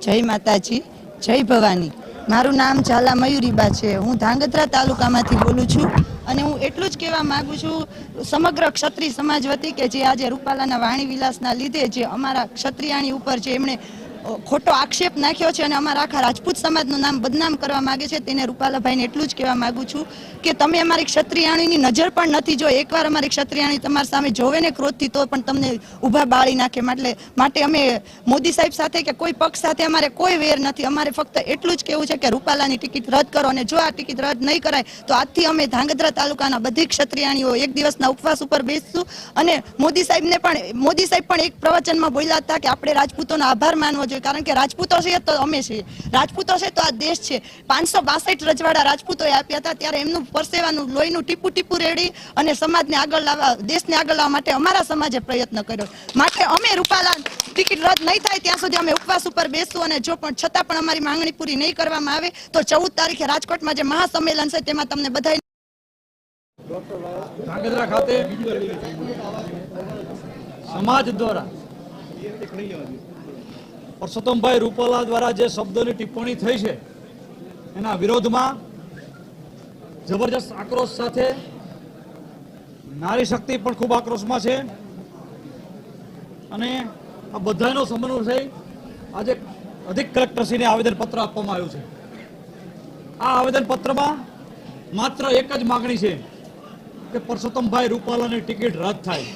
જય માતાજી, જય ભવાની. મારું નામ ઝાલા મયુરીબા છે. હું ધાંગધ્રા તાલુકામાંથી બોલું છું અને હું એટલું જ કહેવા માગું છું સમગ્ર ક્ષત્રિય સમાજ વતી કે જે આજે રૂપાલાના વાણી વિલાસના લીધે જે અમારા ક્ષત્રિયાણી ઉપર જે એમણે ખોટો આક્ષેપ નાખ્યો છે અને અમારા આખા રાજપૂત સમાજનું નામ બદનામ કરવા માગે છે, તેને રૂપાલાભાઈને એટલું જ કહેવા માગું છું કે તમે અમારી ક્ષત્રિયાણીની નજર પણ નથી જો એકવાર અમારી ક્ષત્રિયાણી તમારી સામે જોવે ને ક્રોધથી, તો પણ તમને ઊભા બાળી નાખે. એટલે માટે અમે મોદી સાહેબ સાથે કે કોઈ પક્ષ સાથે અમારે કોઈ વેર નથી. અમારે ફક્ત એટલું જ કહેવું છે કે રૂપાલાની ટિકિટ રદ કરો અને જો આ ટિકિટ રદ નહીં કરાય, તો આજથી અમે ધાંગધ્રા તાલુકાના બધી ક્ષત્રિયાણીઓ એક દિવસના ઉપવાસ ઉપર બેસશું. અને મોદી સાહેબને પણ, મોદી સાહેબ પણ એક પ્રવચનમાં બોલ્યા હતા કે આપણે રાજપૂતોનો આભાર માનવો જોઈએ. કારણ કે રાજપૂતો છે તો અમે છીએ રાજપૂતો છે તો આ દેશ છે. પાંચસો બાસઠ રજવાડા રાજપૂતોએ આપ્યા હતા. ત્યારે એમનું પરસેવાનું લોહીનું ટીપુ ટીપુ રેડી અને સમાજને આગળ લાવવા, દેશને આગળ લાવવા માટે અમારા સમાજે પ્રયત્ન કર્યો. માટે અમે રૂપાલા ટિકિટ રદ નહીં થાય ત્યાં સુધી અમે ઉપવાસ ઉપર બેસશું અને જો પણ છતાં પણ અમારી માંગણી પૂરી નહીં કરવામાં આવે તો ચૌદ તારીખે રાજકોટમાં જે મહાસંમેલન છે તેમાં તમને બધા સમાજ દ્વારા પરસોત્તમભાઈ રૂપાલા દ્વારા જે શબ્દોની ટિપ્પણી થઈ છે, એના વિરોધમાં જબરજસ્ત આક્રોશ સાથે નારી શક્તિ પણ ખૂબ આક્રોશમાં છે. અને આ બધાનો સમન્વય થઈ આજે અધિક કલેક્ટરશ્રીને આવેદનપત્ર આપવામાં આવ્યું છે. આ આવેદનપત્રમાં માત્ર એક જ માગણી છે કે પરસોત્તમભાઈ રૂપાલાની ટિકિટ રદ થાય.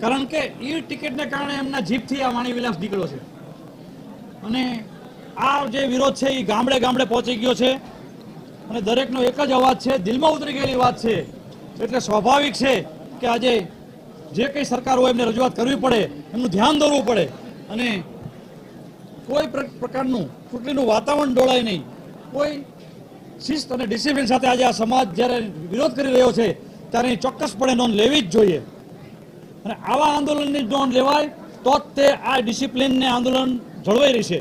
કારણ કે એ ટિકિટને કારણે એમના જીભથી આ વાણી વિલાસ નીકળ્યો છે. અને આ જે વિરોધ છે એ ગામડે ગામડે પહોંચી ગયો છે. અને દરેકનો એક જ અવાજ છે, દિલમાં ઉતરી ગયેલી વાત છે. એટલે સ્વાભાવિક છે કે આજે જે કંઈ સરકાર હોય એમને રજૂઆત કરવી પડે, એમનું ધ્યાન દોરવું પડે. અને કોઈ પ્ર- પ્રકારનું ચૂંટણીનું વાતાવરણ ડોળાય નહીં. કોઈ શિસ્ત અને ડિસિપ્લિન સાથે આજે આ સમાજ જ્યારે વિરોધ કરી રહ્યો છે, ત્યારે ચોક્કસપણે નોંધ લેવી જ જોઈએ. અને આવા આંદોલનની નોંધ લેવાય, તો જ તે આ ડિસિપ્લિનને આંદોલન જળવાઈ રહી છે.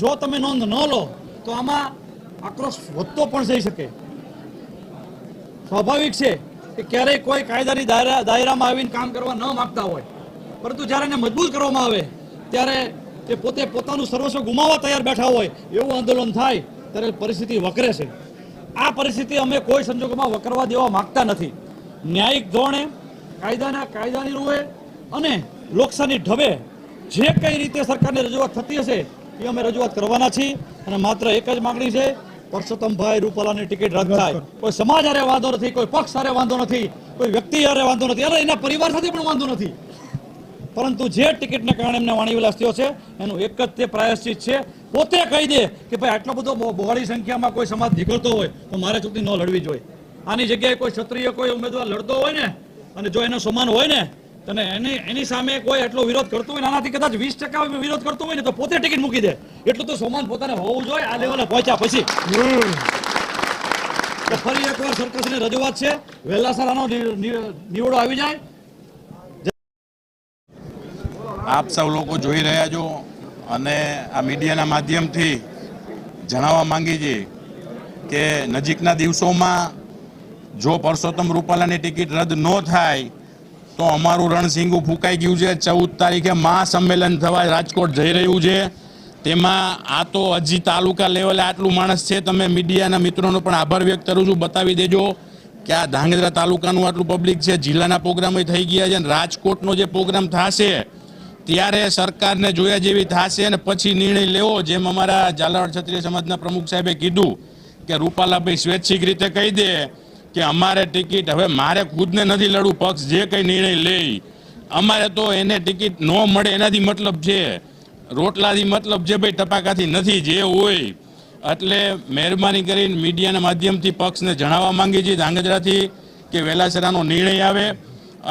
જો તમે નોંધ ન લો, તો આમાં આક્રોશ વધતો પણ જઈ શકે. સ્વાભાવિક છે કે ક્યારેય કોઈ કાયદાની દાયરા, દાયરામાં આવીને કામ કરવા ન માગતા હોય. પરંતુ જ્યારે એને મજબૂત કરવામાં આવે, ત્યારે તે પોતે પોતાનું સર્વસ્વ ગુમાવવા તૈયાર બેઠા હોય, એવું આંદોલન થાય, ત્યારે પરિસ્થિતિ વકરે છે. આ પરિસ્થિતિ અમે કોઈ સંજોગોમાં વકરવા દેવા માગતા નથી. ન્યાયિક ધોરણે કાયદાના કાયદાની રૂએ અને લોકશાહી ઢબે જે કઈ રીતે સરકારની રજૂઆત થતી હશે એ અમે રજૂઆત કરવાના છીએ અને માત્ર એક જ માગણી છે પરસોત્તમભાઈ રૂપાલાની ટિકિટ રદ થાય. કોઈ સમાજ અરે વાંધો નથી કોઈ પક્ષ અરે વાંધો નથી કોઈ વ્યક્તિ અરે વાંધો નથી અરે એના પરિવાર સાથે પણ વાંધો નથી. પરંતુ જે ટિકિટને કારણે એમને વાણી વિલાસ થયો છે એનું એક જ તે પ્રાયશ્ચિત છે. પોતે કહી દે કે ભાઈ આટલો બધો બહુ- બહોળી સંખ્યામાં કોઈ સમાજ નીકળતો હોય તો મારે ચૂંટણી ન લડવી જોઈએ. આની જગ્યાએ કોઈ ક્ષત્રિય કોઈ ઉમેદવાર લડતો હોય ને અને જો એનો સમાન હોય ને અને એની એની સામે કોઈ એટલો વિરોધ કરતો હોય આનાથી કદાચ વીસ ટકા વિરોધ કરતો હોય ને તો પોતે ટિકિટ મૂકી દે. એટલું તો સમાન પોતાને હોવું જોઈએ, આ લેવલે પહોંચ્યા પછી. ફરી એકવાર સરકારશ્રીને રજૂઆત છે. વહેલાસર આનો નિવડો આવી જાય. આપ સૌ લોકો જોઈ રહ્યા છો અને આ મીડિયાના માધ્યમથી જણાવવા માંગી છે કે નજીકના દિવસોમાં જો પરસોત્તમ રૂપાલાની ટિકિટ રદ ન થાય તો અમારું રણસિંગું ફૂંકાઈ ગયું છે. ચૌદ તારીખે મહાસંમેલન થવા રાજકોટ જઈ રહ્યું છે. તેમાં આ તો હજી તાલુકા લેવલે આટલું માણસ છે. તમે મીડિયાના મિત્રોનો પણ આભાર વ્યક્ત કરું છું. બતાવી દેજો કે આ ધાંગધ્રા તાલુકાનું આટલું પબ્લિક છે. જિલ્લાના પ્રોગ્રામો થઈ ગયા છે અને રાજકોટનો જે પ્રોગ્રામ થશે, ત્યારે સરકારને જોયા જેવી થશે અને પછી નિર્ણય લેવો, જેમ અમારા ઝાલાવાડ ક્ષત્રિય સમાજના પ્રમુખ સાહેબે કીધું કે રૂપાલાભાઈ સ્વૈચ્છિક રીતે કહી દે કે અમારે ટિકિટ, હવે મારે ખુદને નથી લડવું, પક્ષ જે કંઈ નિર્ણય લે અમારે તો એને ટિકિટ ન મળે એનાથી મતલબ છે. રોટલાથી મતલબ છે ભાઈ, ટપાકાથી નથી, જે હોય. એટલે મહેરબાની કરીને મીડિયાના માધ્યમથી પક્ષને જણાવવા માંગીએ છીએ ધાંગધ્રાથી કે વેલાસરાનો નિર્ણય આવે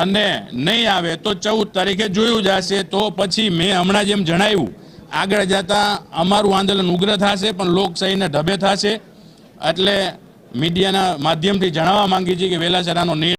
અને નહીં આવે તો ચૌદ તારીખે જોયું જશે, તો પછી મેં હમણાં જેમ જણાવ્યું. આગળ જતાં અમારું આંદોલન ઉગ્ર થશે, પણ લોકશાહીને ઢબે થશે. એટલે મીડિયાના માધ્યમથી જણાવવા માંગીએ છીએ કે વેલાસરાનો નિર્ણય